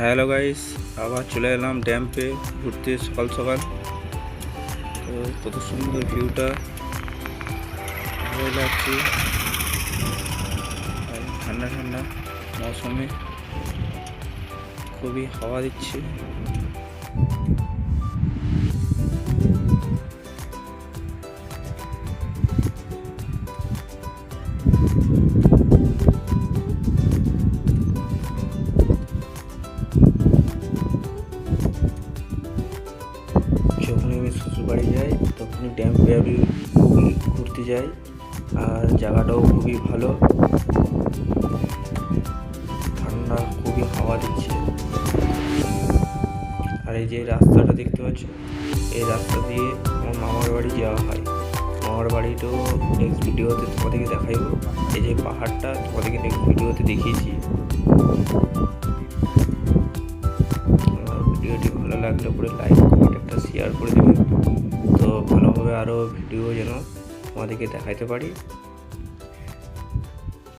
Hello guys, আবার চলে এলাম ড্যাম্পে ঘুরতে সকাল সকাল। তো কত সুন্দর ভিউটা ভালো লাগছে। ঠান্ডা ঠান্ডা মৌসুমে খুবই হাওয়া দিচ্ছে। শ্বশুরবাড়ি যাই তখন ড্যাম্পে আমি খুবই ঘুরতে যাই, আর জায়গাটাও খুবই ভালো। ঠান্ডা, খুবই হাওয়া দিচ্ছে। আর এই যে রাস্তাটা দেখতে পাচ্ছ, এই রাস্তা দিয়ে আমার মামার বাড়ি যাওয়া হয়। মামার বাড়িটাও নেক্সট ভিডিওতে তোমাদেরকে দেখাইব। এই যে পাহাড়টা তোমাদেরকে নেক্সট ভিডিওতে দেখিয়েছি। ভিডিওটি ভালো লাগলে পরে লাইক একটা শেয়ার করে দেবেন। তো ভালোভাবে আরও ভিডিও যেন আমাদেরকে দেখাইতে পারি।